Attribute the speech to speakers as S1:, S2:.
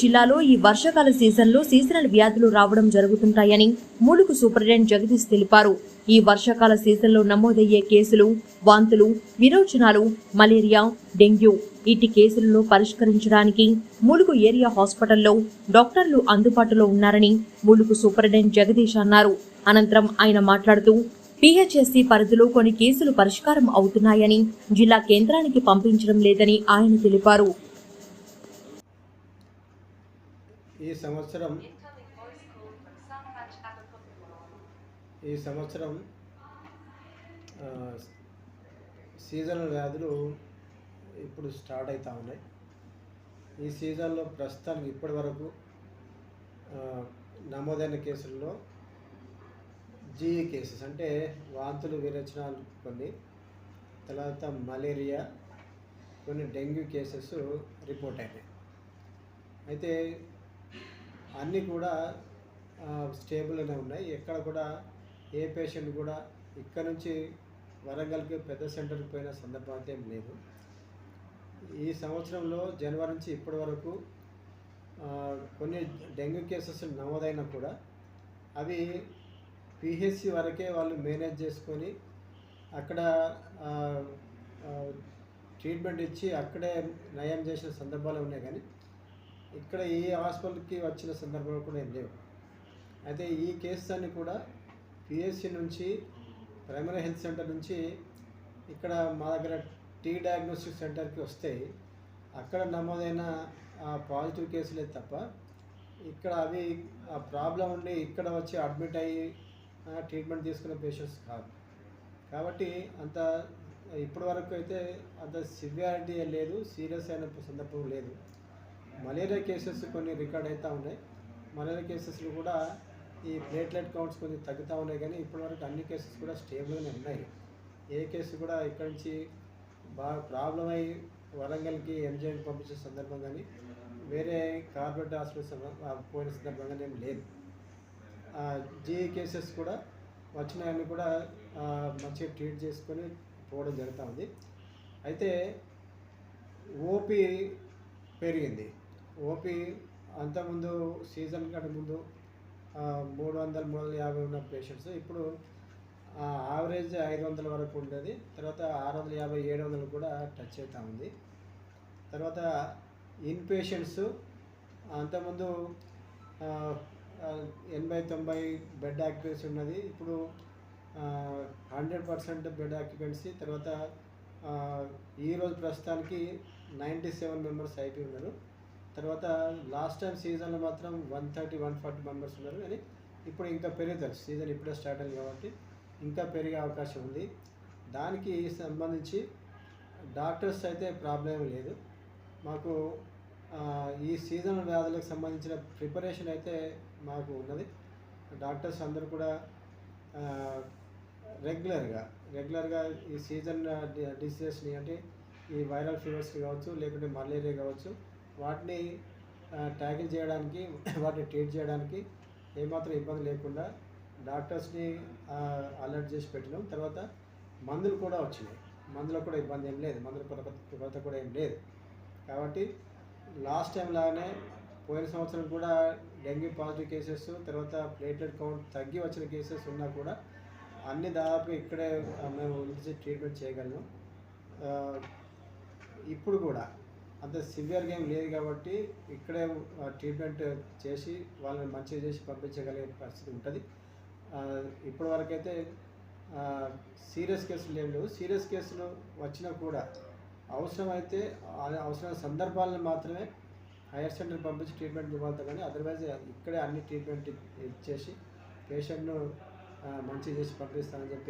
S1: జిల్లాలో ఈ వర్షాకాల సీజన్లో సీజనల్ వ్యాధులు రావడం జరుగుతుంటాయని ములుగు సూపరింటెండెంట్ జగదీష్ తెలిపారు. ఈ వర్షాకాల సీజన్లో నమోదయ్యే కేసులు వాంతులు విరోచనాలు మలేరియా డెంగ్యూ ఇటు కేసులను పరిష్కరించడానికి ములుగు ఏరియా హాస్పిటల్లో డాక్టర్లు అందుబాటులో ఉన్నారని ములుగు సూపరింటెండెంట్ జగదీష్ అన్నారు. అనంతరం ఆయన మాట్లాడుతూ పిహెచ్ఎస్సీ పరిధిలో కొన్ని కేసులు పరిష్కారం అవుతున్నాయని జిల్లా కేంద్రానికి పంపించడం లేదని ఆయన తెలిపారు.
S2: ఈ సంవత్సరం ఈ సంవత్సరం సీజనల్ వ్యాధులు ఇప్పుడు స్టార్ట్ అవుతూ ఉన్నాయి. ఈ సీజన్లో ప్రస్తుతానికి ఇప్పటి వరకు నమోదైన కేసుల్లో జీఈ కేసెస్ అంటే వాంతులు విరచనాలు కొన్ని తర్వాత మలేరియా కొన్ని డెంగ్యూ కేసెస్ రిపోర్ట్ అయినాయి. అయితే అన్నీ కూడా స్టేబుల్గానే ఉన్నాయి. ఎక్కడ కూడా ఏ పేషెంట్ కూడా ఇక్కడ నుంచి వరంగల్కి పెద్ద సెంటర్కి పోయిన సందర్భం అయితే ఏం లేదు ఈ సంవత్సరంలో జనవరి నుంచి ఇప్పటి వరకు కొన్ని డెంగ్యూ కేసెస్ నమోదైనా కూడా అవి పిహెచ్సి వరకే వాళ్ళు మేనేజ్ చేసుకొని అక్కడ ట్రీట్మెంట్ ఇచ్చి అక్కడే నయం చేసిన సందర్భాలు ఉన్నాయి కానీ ఇక్కడ ఈ హాస్పిటల్కి వచ్చిన సందర్భాలు కూడా ఏం లేవు. అయితే ఈ కేసెస్ కూడా పిఎస్సి నుంచి ప్రైమరీ హెల్త్ సెంటర్ నుంచి ఇక్కడ మా దగ్గర టీ డయాగ్నోస్టిక్ సెంటర్కి వస్తే అక్కడ నమోదైన ఆ పాజిటివ్ కేసులే తప్ప ఇక్కడ అవి ఆ ప్రాబ్లం ఉండి ఇక్కడ వచ్చి అడ్మిట్ అయ్యి ట్రీట్మెంట్ తీసుకునే పేషెంట్స్ కాదు. కాబట్టి అంత ఇప్పటి వరకు అయితే అంత సివియారిటీ లేదు సీరియస్ అయిన సందర్భం లేదు. మలేరియా కేసెస్ కొన్ని రికార్డ్ అవుతూ ఉన్నాయి. మలేరియా కేసెస్లు కూడా ఈ ప్లేట్లెట్ కౌంట్స్ కొంచెం తగ్గుతూ ఉన్నాయి కానీ ఇప్పటివరకు అన్ని కేసెస్ కూడా స్టేబుల్గానే ఉన్నాయి. ఏ కేసు కూడా ఇక్కడి నుంచి బాగా ప్రాబ్లం అయ్యి వరంగల్కి ఎంజీఎంకి పంపించే సందర్భం కానీ వేరే కార్పొరేట్ హాస్పిటల్ పోయిన సందర్భం కానీ ఏం లేదు. జీ కేసెస్ కూడా వచ్చినాయని కూడా మంచిగా ట్రీట్ చేసుకొని పోవడం జరుగుతూ ఉంది. అయితే ఓపీ పెరిగింది. ఓపీ అంతకుముందు సీజన్ కంటే ముందు మూడు వందల మూడు వందల యాభై ఉన్న పేషెంట్స్ ఇప్పుడు యావరేజ్ ఐదు వందల వరకు ఉండేది. తర్వాత ఆరు వందల యాభై ఏడు వందలు కూడా టచ్ అవుతూ ఉంది. తర్వాత ఇన్ పేషెంట్స్ అంతకుముందు ఎనభై తొంభై బెడ్ ఆక్యుపెన్సీ ఉన్నది. ఇప్పుడు హండ్రెడ్ పర్సెంట్ బెడ్ ఆక్యుపెన్సీ తర్వాత ఈరోజు ప్రస్తుతానికి నైంటీ సెవెన్ మెంబర్స్ అయిపోయి ఉన్నారు. తర్వాత లాస్ట్ టైం సీజన్లో మాత్రం one thirty one forty members ఉన్నారు. కానీ ఇప్పుడు ఇంకా పెరుగుతారు. సీజన్ ఇప్పుడే స్టార్ట్ అయింది కాబట్టి ఇంకా పెరిగే అవకాశం ఉంది. దానికి సంబంధించి డాక్టర్స్ అయితే ప్రాబ్లం లేదు. మాకు ఈ సీజన్ వ్యాధులకు సంబంధించిన ప్రిపరేషన్ అయితే మాకు ఉన్నది. డాక్టర్స్ అందరూ కూడా రెగ్యులర్గా రెగ్యులర్గా ఈ సీజన్ డిసీజెస్ని అంటే ఈ వైరల్ ఫీవర్స్ కావచ్చు లేకుంటే మలేరియా కావచ్చు వాటిని ట్యాకిల్ చేయడానికి వాటిని ట్రీట్ చేయడానికి ఏమాత్రం ఇబ్బంది లేకుండా డాక్టర్స్ని అలర్ట్ చేసి పెట్టినాం. తర్వాత మందులు కూడా వచ్చినాయి. మందులో కూడా ఇబ్బంది ఏం లేదు. మందుల కొరత కొరత కూడా ఏం లేదు. కాబట్టి లాస్ట్ టైం లాగానే పోయిన సంవత్సరం కూడా డెంగ్యూ పాజిటివ్ కేసెస్ తర్వాత ప్లేట్లెట్ కౌంట్ తగ్గి వచ్చిన కేసెస్ ఉన్నా కూడా అన్ని దాదాపు ఇక్కడే మేము ఉంచి ట్రీట్మెంట్ చేయగలను ఇప్పుడు కూడా అంత సివియర్గా ఏం లేదు కాబట్టి ఇక్కడే ఆ, ట్రీట్మెంట్ చేసి వాళ్ళని మంచిగా చేసి పంపించగలిగే పరిస్థితి ఉంటుంది. ఇప్పటి వరకైతే సీరియస్ కేసులు ఏం లేవు. సీరియస్ కేసులు వచ్చినా కూడా అవసరమైతే అవసరమైన సందర్భాలను మాత్రమే హైయర్ సెంటర్ పంపించి ట్రీట్మెంట్ ఇవ్వాలి కానీ అదర్వైజ్ ఇక్కడే అన్ని ట్రీట్మెంట్ ఇచ్చేసి పేషెంట్ను మంచిగా చేసి పంపిస్తానని చెప్పి